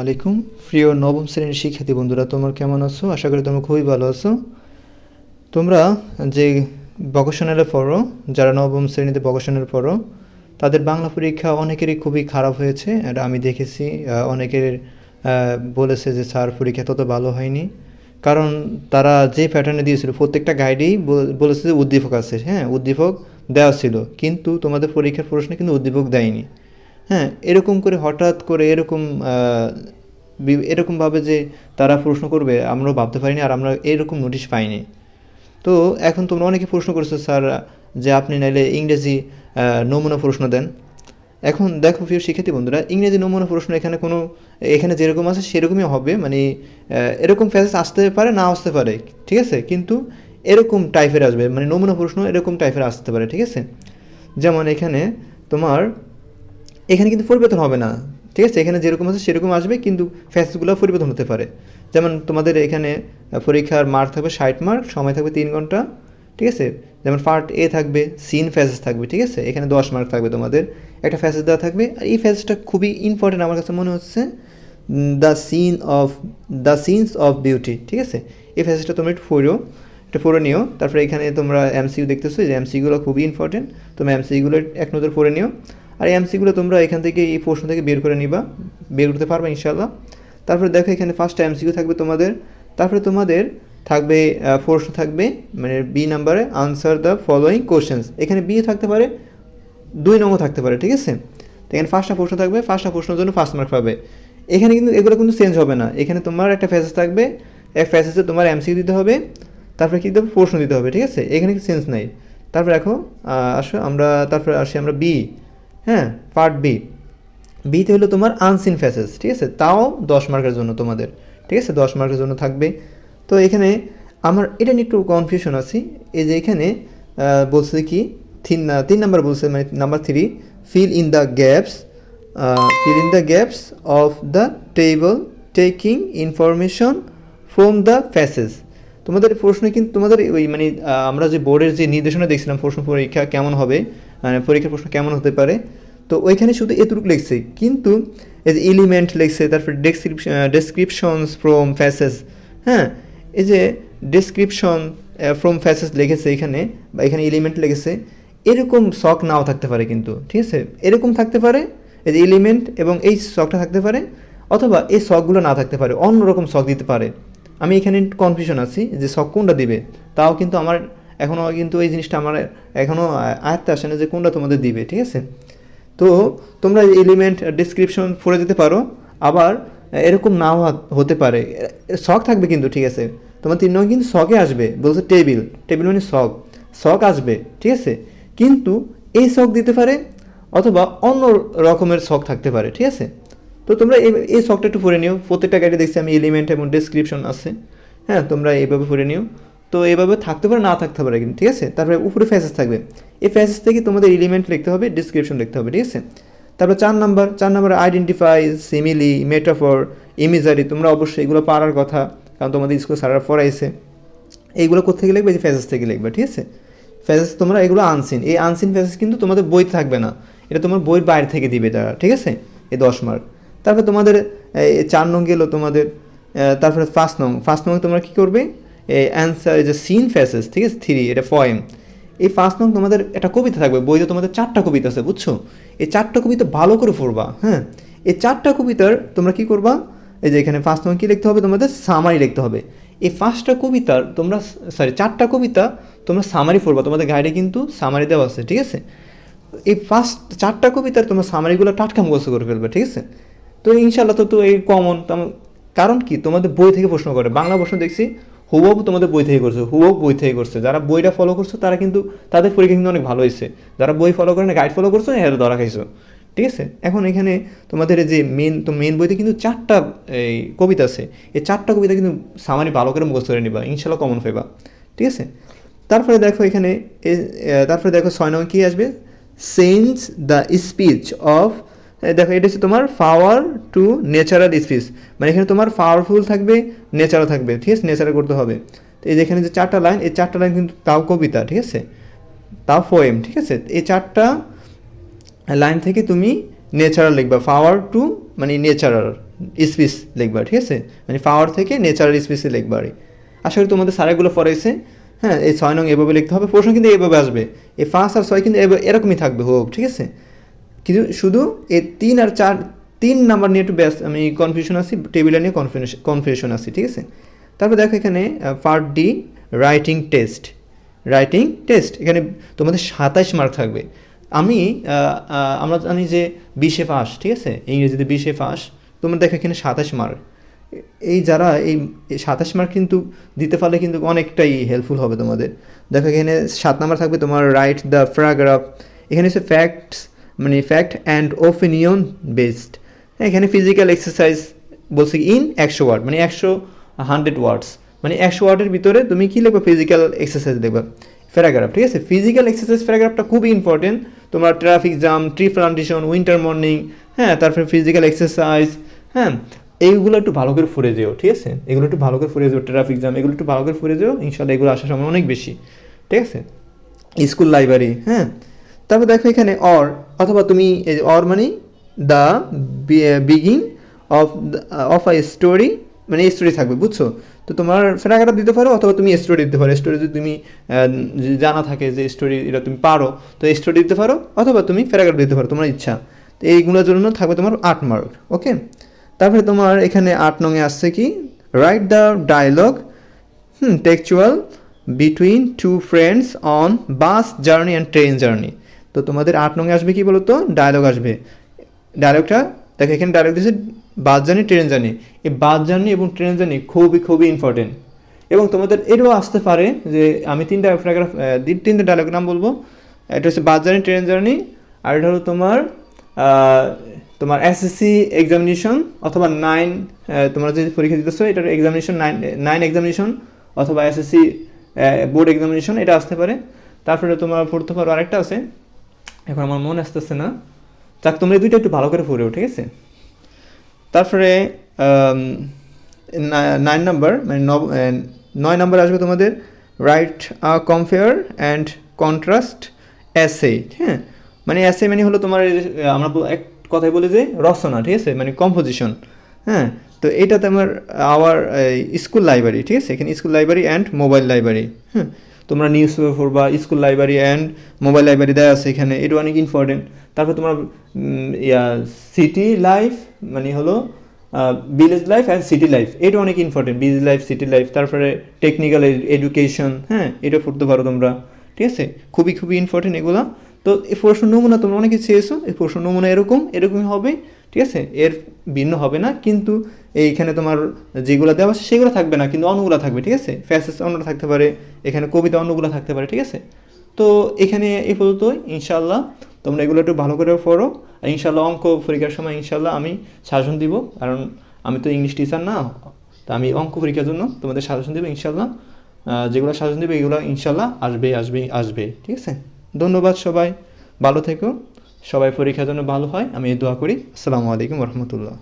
আলাইকুম। প্রিয় নবম শ্রেণির শিক্ষার্থী বন্ধুরা, তোমরা কেমন আছো? আশা করি তোমরা খুবই ভালো আছো। তোমরা যে ভকেশনালে পড়ো, যারা নবম শ্রেণীতে ভকেশনাল পড়ো, তাদের বাংলা পরীক্ষা অনেকেরই খুবই খারাপ হয়েছে। এটা আমি দেখেছি অনেকের বলেছে যে, স্যার, পরীক্ষা তত ভালো হয়নি। কারণ তারা যে প্যাটার্নে দিয়েছিল, প্রত্যেকটা গাইডেই বলেছে যে, উদ্দীপক আছে। হ্যাঁ উদ্দীপক দেওয়া ছিল। কিন্তু তোমাদের পরীক্ষার প্রশ্নে কিন্তু উদ্দীপক দেয়নি। হ্যাঁ এরকম করে হঠাৎ করে এরকম এরকমভাবে যে তারা প্রশ্ন করবে, আমরাও ভাবতে পারিনি আর আমরা এরকম নোটিশ পাইনি। তো এখন তোমরা অনেকে প্রশ্ন করছ, স্যার, যে আপনি নাইলে ইংরেজি নমুনা প্রশ্ন দেন। এখন দেখো প্রিয় শিক্ষার্থী বন্ধুরা, ইংরেজি নমুনা প্রশ্ন এখানে কোনো, এখানে যেরকম আছে সেরকমই হবে মানে এরকম ফ্যাসেস আসতে পারে, না আসতে পারে, ঠিক আছে? কিন্তু এরকম টাইপের আসবে মানে নমুনা প্রশ্ন এরকম টাইপের আসতে পারে, ঠিক আছে? যেমন এখানে তোমার এখানে কিন্তু পরিবর্তন হবে না। ঠিক আছে? এখানে যেরকম আছে সেরকম আসবে, কিন্তু ফ্যাসগুলো পরিবর্তন হতে পারে। যেমন তোমাদের এখানে পরীক্ষার মার্ক থাকবে ষাট মার্ক, সময় থাকবে তিন ঘণ্টা, ঠিক আছে? যেমন পার্ট এ থাকবে সিন ফ্যাসেস থাকবে, ঠিক আছে? এখানে দশ মার্ক থাকবে তোমাদের। একটা ফ্যাসেস দেওয়া থাকবে, আর এই ফ্যাসেসটা খুবই ইম্পর্টেন্ট আমার কাছে মনে হচ্ছে the scene of the sins of beauty ঠিক আছে? এই ফ্যাসেসটা তোমরা একটু পড়ো এটা পড়ে নিও। তারপরে এখানে তোমরা এমসিউ দেখতেছো যে এমসিগুলো খুবই ইম্পর্টেন্ট তোমরা এমসিগুলো এক নজর পড়ে নিও। আর এই এমসিগুলো তোমরা এখান থেকে এই প্রশ্ন থেকে বের করে নিবা, বের করতে পারবে ইনশাল্লাহ তারপরে দেখো এখানে ফার্স্ট এমসিকিউ থাকবে তোমাদের। তারপরে তোমাদের থাকবে প্রশ্ন থাকবে মানে বি নাম্বারে আনসার দ্য ফলোয়িং কোশ্চেন্স এখানে বি থাকতে পারে, দুই নম্বর থাকতে পারে, ঠিক আছে? তো এখানে ফার্স্টটা প্রশ্ন থাকবে ফার্স্টটা প্রশ্নের জন্য ফার্স্ট মার্ক পাবে। এখানে কিন্তু, এগুলো কিন্তু চেঞ্জ হবে না। এখানে তোমার একটা ফ্যাসেস থাকবে, এক ফ্যাসেসে তোমার এমসিকিউ দিতে হবে, তারপরে কী দিতে প্রশ্ন দিতে হবে, ঠিক আছে? এখানে চেঞ্জ নাই। তারপরে দেখো আসো, আমরা তারপরে আসি, আমরা বি হ্যাঁ পার্ট বি বিতে হলো তোমার আনসিন ফ্যাসেস ঠিক আছে? তাও দশ মার্কের জন্য তোমাদের, ঠিক আছে? দশ মার্কের জন্য থাকবে। তো এখানে আমার এটা নিয়ে একটু কনফিউশন আছি। এই যে এখানে বলছে কি, তিন তিন নাম্বার বলছে মানে number three fill in the gaps fill in the gaps of the table taking information from the faces তোমাদের প্রশ্ন কিন্তু তোমাদের ওই মানে আমরা যে বোর্ডের যে নির্দেশনা দেখছিলাম, প্রশ্ন পরীক্ষা কেমন হবে মানে পরীক্ষার প্রশ্ন কেমন হতে পারে? তো ওইখানে শুধু এতটুকু লিখছে। কিন্তু এই যে এলিমেন্ট লিখছে, তারপর ডেসক্রিপশন ডেসক্রিপশনস ফ্রম ফ্যাসেস হ্যাঁ? এই যে ডেসক্রিপশন ফ্রম ফ্যাসেস লিখেছে এখানে, বা এখানে এলিমেন্ট লিখেছে, এরকম শখ নাও থাকতে পারে কিন্তু, ঠিক আছে? এরকম থাকতে পারে, এই যে এলিমেন্ট এবং এই শখটা থাকতে পারে, অথবা এই শখগুলো না থাকতে পারে, অন্যরকম শখ দিতে পারে। আমি এখানে কনফিউশন আছি যে শখ কোনটা দিবে? তাও কিন্তু আমার এখনও কিন্তু এই জিনিসটা আমার এখনও আয়ত্তে আসে না যে কোনটা তোমাদের দিবে, ঠিক আছে? তো তোমরা এলিমেন্ট ডিসক্রিপশন পড়ে যেতে পারো, আবার এরকম নাও হতে পারে। শখ থাকবে কিন্তু, ঠিক আছে? তোমার তিন নম্বর কিন্তু শখে আসবে, বলছে টেবিল টেবিল মানে শখ। শখ আসবে, ঠিক আছে? কিন্তু এই শখ দিতে পারে অথবা অন্য রকমের শখ থাকতে পারে, ঠিক আছে? তো তোমরা এই এই শখটা একটু পড়ে নিও। প্রত্যেকটা গাইডে দেখছি আমি এলিমেন্ট এবং ডিসক্রিপশন আছে। হ্যাঁ তোমরা এইভাবে পড়ে নিও। তো এভাবে থাকতে পারে, না থাকতে পারে কিন্তু, ঠিক আছে? তারপরে উপরে ফ্যাসেস থাকবে। এই ফ্যাসেস থেকে তোমাদের এলিমেন্ট লিখতে হবে ডিসক্রিপশন লিখতে হবে, ঠিক আছে? তারপর চার নাম্বার চার number identify simile metaphor imagery তোমরা অবশ্যই এগুলো পারার কথা, কারণ তোমাদের স্কুল সারার পড়াইছে। এইগুলো কোথেকে লিখবে? এই যে ফ্যাসেস থেকে লিখবে, ঠিক আছে? ফ্যাসেস তোমরা এগুলো আনসিন এই আনসিন ফ্যাসেস কিন্তু তোমাদের বইতে থাকবে না। এটা তোমার বইয়ের বাইরে থেকে দিবে তারা, ঠিক আছে? এই দশ মার্ক তারপরে তোমাদের চার নং গেলো তোমাদের তারপরে ফার্স্ট নং। ফার্স্ট নং তোমরা কী করবে? অ্যান্সার যে সিন ফ্যাসেস ঠিক আছে? থ্রি, এটা ফয়েম এই ফার্স্ট নং তোমাদের একটা কবিতা থাকবে, বইতে তোমাদের চারটা কবিতা আছে, বুঝছ? এই চারটা কবিতা ভালো করে পড়বা হ্যাঁ? এই চারটা কবিতার তোমরা কি করবা? এই যে এখানে ফার্স্ট নং কী লিখতে হবে? তোমাদের সামারি লিখতে হবে। এই পাঁচটা কবিতার তোমরা সরি চারটা কবিতা তোমরা সামারি পড়বা, তোমাদের গাইডে কিন্তু সামারি দেওয়া আছে, ঠিক আছে? এই ফার্স্ট চারটা কবিতার তোমরা সামারিগুলো টাটকা মুখস্থ করে ফেলবে, ঠিক আছে? তো ইনশাল্লাহ তো তো এই কমন কারণ কি? তোমাদের বই থেকে প্রশ্ন করে, বাংলা প্রশ্ন দেখছি হুবহু তোমাদের বই থেকে করছে, হুবহু বই থেকে করছে। যারা বইটা ফলো করছ, তারা কিন্তু তাদের পরীক্ষা কিন্তু অনেক ভালো হয়েছে। যারা বই ফলো করে না গাইড ফলো করছ, এর ধরা খাইছো। ঠিক আছে? এখন এখানে তোমাদের যে মেন তো মেন বইতে কিন্তু চারটা, এই কবিতা আছে। এই চারটা কবিতা কিন্তু সামানি ভালো করে মুখস্থ করে নিবা ইনশাল্লাহ কমন পাইবা। ঠিক আছে? তারপরে দেখো এখানে তারপরে দেখো ছয় নম্বর কী আসবে? সেন্স দ্য স্পিচ অফ দেখো, এটা হচ্ছে তোমার পাওয়ার টু নেচারাল স্পিচ মানে এখানে তোমার পাওয়ারফুল থাকবে নেচারাল থাকবে, ঠিক আছে? নেচারাল করতে হবে। তো এই যেখানে যে চারটা লাইন এই চারটা লাইন কিন্তু তাও কবিতা, ঠিক আছে? তাও পোয়েম ঠিক আছে? এই চারটা লাইন থেকে তুমি নেচারাল লিখবা পাওয়ার টু মানে নেচারাল স্পিচ লিখবা, ঠিক আছে? মানে পাওয়ার থেকে নেচারাল স্পিচে লিখবা আর। আশা করি তোমাদের স্যারেগুলো পড়াইছে। হ্যাঁ এই ছয় নং এভাবে লিখতে হবে, প্রশ্ন কিন্তু এভাবে আসবে। এই পাঁচ আর ছয় কিন্তু এরকমই থাকবে, হোক, ঠিক আছে? কিন্তু শুধু এই তিন আর চার, তিন নাম্বার নিয়ে একটু ব্যস্ত, আমি কনফিউশন আছি টেবিলে নিয়ে কনফিউশন কনফিউশন আছি, ঠিক আছে? তারপর দেখো এখানে part D writing test writing test এখানে তোমাদের সাতাশ মার্ক থাকবে। আমি আমরা জানি যে বিশে পাস ঠিক আছে? ইংরেজিতে বিশে পাস তোমরা দেখো এখানে সাতাশ মার্ক এই যারা এই সাতাশ মার্ক কিন্তু দিতে পারলে কিন্তু অনেকটাই হেল্পফুল হবে তোমাদের। দেখো এখানে সাত নাম্বার থাকবে তোমার রাইট দ্য প্যারাগ্রাফ এখানে হচ্ছে ফ্যাক্টস মানে ফ্যাক্ট অ্যান্ড ওপিনিয়ন বেসড এখানে ফিজিক্যাল এক্সারসাইজ বলছে ইন একশো ওয়ার্ড মানে একশো হান্ড্রেড ওয়ার্ডস মানে একশো ওয়ার্ডের ভিতরে তুমি কী লিখবে? ফিজিক্যাল এক্সারসাইজ লিখবে প্যারাগ্রাফ ঠিক আছে? ফিজিক্যাল এক্সারসাইজ প্যারাগ্রাফটা খুবই ইম্পর্টেন্ট তোমার traffic jam tree plantation winter morning হ্যাঁ তারপরে ফিজিক্যাল এক্সারসাইজ হ্যাঁ এইগুলো একটু ভালো করে ফুরে যেও, ঠিক আছে? এগুলো একটু ভালো করে ফুরে যেও ট্রাফিক জ্যাম এগুলো একটু ভালো করে ফুরে যেও ইনশাল্লাহ এগুলো আসার সময় অনেক বেশি, ঠিক আছে? স্কুল লাইব্রেরি হ্যাঁ তারপর দেখো এখানে অর অথবা তুমি অর মানে the beginning of of a story মানে স্টোরি থাকবে, বুঝছ? তো তোমার প্যারাগ্রাফ দিতে পারো, অথবা তুমি স্টোরি দিতে পারো। স্টোরি যদি তুমি জানা থাকে যে স্টোরি এটা তুমি পারো, তো স্টোরি দিতে পারো, অথবা তুমি প্যারাগ্রাফ দিতে পারো, তোমার ইচ্ছা। তো এইগুলোর জন্য থাকবে তোমার আট মার্ক ওকে তারপরে তোমার এখানে আট নঙে আসছে কি? Write the dialogue hmm textual between two friends on bus journey and train journey তো তোমাদের আট নঙে আসবে কি বলো তো ডায়লগ আসবে ডায়লগটা দেখো এখানে ডায়লগ দিয়েছে বাস জার্নি ট্রেন জার্নি এই বাস জার্নি এবং ট্রেন জার্নি খুবই খুবই ইম্পর্টেন্ট এবং তোমাদের এটাও আসতে পারে যে আমি তিনটা প্যারাগ্রাফ তিনটা ডায়লগ নাম বলব। এটা হচ্ছে বাস জার্নি ট্রেন জার্নি আর এটা হলো তোমার তোমার এসএসসি এক্সামিনেশন অথবা নাইন তোমরা যে পরীক্ষা দিতেছো, এটার এক্সামিনেশন নাইন নাইন এক্সামিনেশন অথবা এসএসসি বোর্ড এক্সামিনেশন এটা আসতে পারে। তারপরে তোমার পড়তে পারো আরেকটা আছে। এখন আমার মনে আসতেছে না। যাক, তোমরা দুইটা একটু ভালো করে পড়েও ঠিক আছে? তারপরে নাইন নাম্বার মানে নয় নাম্বার আসবে তোমাদের write compare and contrast essay হ্যাঁ? মানে অ্যাসে মানে হলো তোমার আমরা এক কথায় বলি যে রচনা, ঠিক আছে? মানে কম্পোজিশন হ্যাঁ? তো এটাতে আমার আওয়ার স্কুল লাইব্রেরি ঠিক আছে? এখানে school library and mobile library হ্যাঁ? তোমরা নিউজ পেপার বা school library and mobile library দেওয়া আছে এখানে। এটা অনেক ইম্পর্টেন্ট তারপর তোমার ইয়া সিটি লাইফ মানে হলো village life and city life এটা অনেক important village life city life তারপরে টেকনিক্যাল এডুকেশন হ্যাঁ এটা পড়তে পারো তোমরা। ঠিক আছে? খুবই খুবই ইম্পর্টেন্ট এগুলো। তো এই প্রশ্ন নমুনা তোমরা অনেকে চেয়েছো, এই প্রশ্ন নমুনা এরকম, এরকমই হবে। ঠিক আছে? এর ভিন্ন হবে না, কিন্তু এইখানে তোমার যেগুলো দেওয়া আছে সেগুলো থাকবে না, কিন্তু অন্যগুলো থাকবে, ঠিক আছে? ফ্যাসেস অন্যটা থাকতে পারে, এখানে কবিতা অন্যগুলো থাকতে পারে, ঠিক আছে? তো এখানে এই পর্যন্ত ইনশাল্লাহ তোমরা এগুলো একটু ভালো করে পড়ো, আর ইনশাল্লাহ অঙ্ক পরীক্ষার সময় ইনশাল্লাহ আমি সাজেশন দিব, কারণ আমি তো ইংলিশ টিচার না, তা আমি অঙ্ক পরীক্ষার জন্য তোমাদের সাজেশন দেবো ইনশাল্লাহ যেগুলো সাজেশন দেবে, এগুলো ইনশাল্লাহ আসবে আসবে আসবে ঠিক আছে? ধন্যবাদ সবাই, ভালো থেকো। সবাই পরীক্ষার জন্য ভালো হয় আমি এই দোয়া করি। আসসালামু আলাইকুম রহমতুল্লাহ।